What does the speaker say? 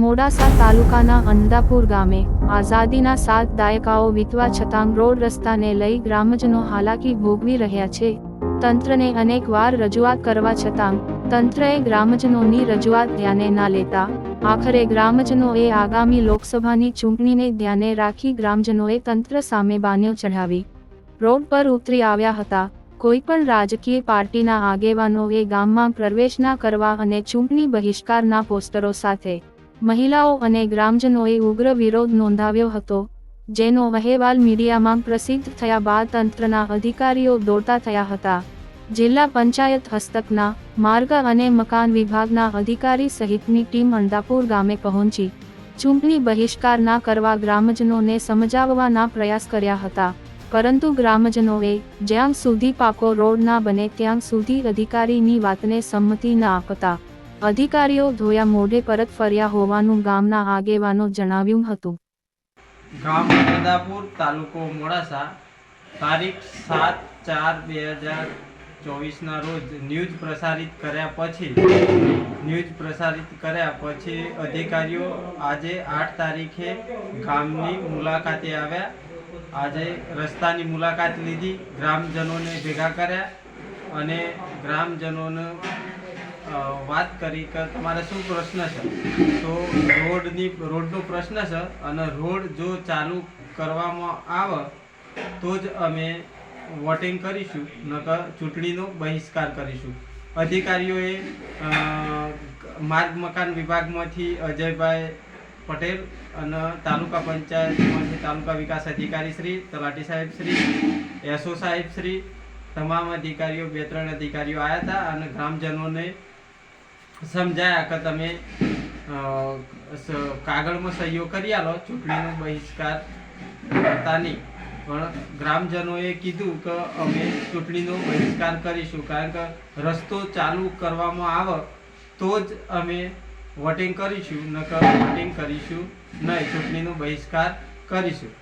મોડાસા તાલુકાના અંદાપુર ગામે આઝાદીના સાત દાયકાઓ વીતવા છતાં રોડ રસ્તાને લઈ ગ્રામજનો હાલાકી ભોગવી રહ્યા છે. તંત્રને અનેકવાર રજૂઆત કરવા છતાં તંત્રએ ગ્રામજનોની રજૂઆત ધ્યાને ના લેતા આખરે ગ્રામજનોએ આગામી લોકસભાની ચૂંટણીને ધ્યાને રાખી ગ્રામજનોએ તંત્ર સામે બાન્યો ચઢાવી. રોડ પર ઉતરી આવ્યા હતા. કોઈપણ રાજકીય પાર્ટીના આગેવાનોએ ગામમાં પ્રવેશ ના કરવા અને ચૂંટણી બહિષ્કારના પોસ્ટરો સાથે મહિલાઓ અને ગ્રામજનોએ ઉગ્ર વિરોધ નોંધાવ્યો હતો, જેનો અહેવાલ મીડિયામાં પ્રસિદ્ધ થયા બાદ તંત્રના અધિકારીઓ દોડતા થયા હતા. જિલ્લા પંચાયત હસ્તકના માર્ગ અને મકાન વિભાગના અધિકારી સહિતની ટીમ અંદાપુર ગામે પહોંચી. ચૂંટણી બહિષ્કાર ના કરવા ગ્રામજનોને સમજાવવાના પ્રયાસ કર્યા હતા, પરંતુ ગ્રામજનોએ જ્યાં સુધી પાકો રોડ ના બને ત્યાં સુધી અધિકારીની વાતને સંમતિ ના આપતા અધિકારીઓ ધોયા મોઢે પરત ફર્યા હોવાનું ગામના આગેવાનો જણાવ્યું હતું. ગામ અંદાપુર તાલુકો મોડાસા. તારીખ સાત ચાર બે હજાર ચોવીસના રોજ ન્યૂઝ પ્રસારિત કર્યા પછી, ન્યૂઝ પ્રસારિત કર્યા પછી અધિકારીઓ આજે આઠ તારીખે ગામની મુલાકાતે આવ્યા. આજે રસ્તાની મુલાકાત લીધી, ગ્રામજનોને ભેગા કર્યા અને ગ્રામજનોને વાત કરી કે તમારે શું પ્રશ્ન છે? તો રોડની, રોડનો પ્રશ્ન છે અને રોડ જો ચાલુ કરવામાં આવે તો જ અમે વોટિંગ કરીશું, નકર ચૂંટણીનો બહિષ્કાર કરીશું. અધિકારીઓએ માર્ગ મકાન વિભાગમાંથી અજયભાઈ પટેલ અને તાલુકા પંચાયતમાંથી તાલુકા વિકાસ અધિકારી શ્રી, તલાટી સાહેબ શ્રી, એસઓ સાહેબ શ્રી, તમામ અધિકારીઓ, બે ત્રણ અધિકારીઓ આવ્યા હતા અને ગ્રામજનોને સમજાયા કે તમે કાગળમાં સહીઓ કરી આલો, ચૂંટણીનો બહિષ્કાર કરતા નહીં. પણ ગ્રામજનોએ કીધું કે અમે ચૂંટણીનો બહિષ્કાર કરીશું, કારણ કે રસ્તો ચાલુ કરવામાં આવે તો જ અમે વોટિંગ કરીશું, નકર વોટિંગ કરીશું નહીં, ચૂંટણીનો બહિષ્કાર કરીશું.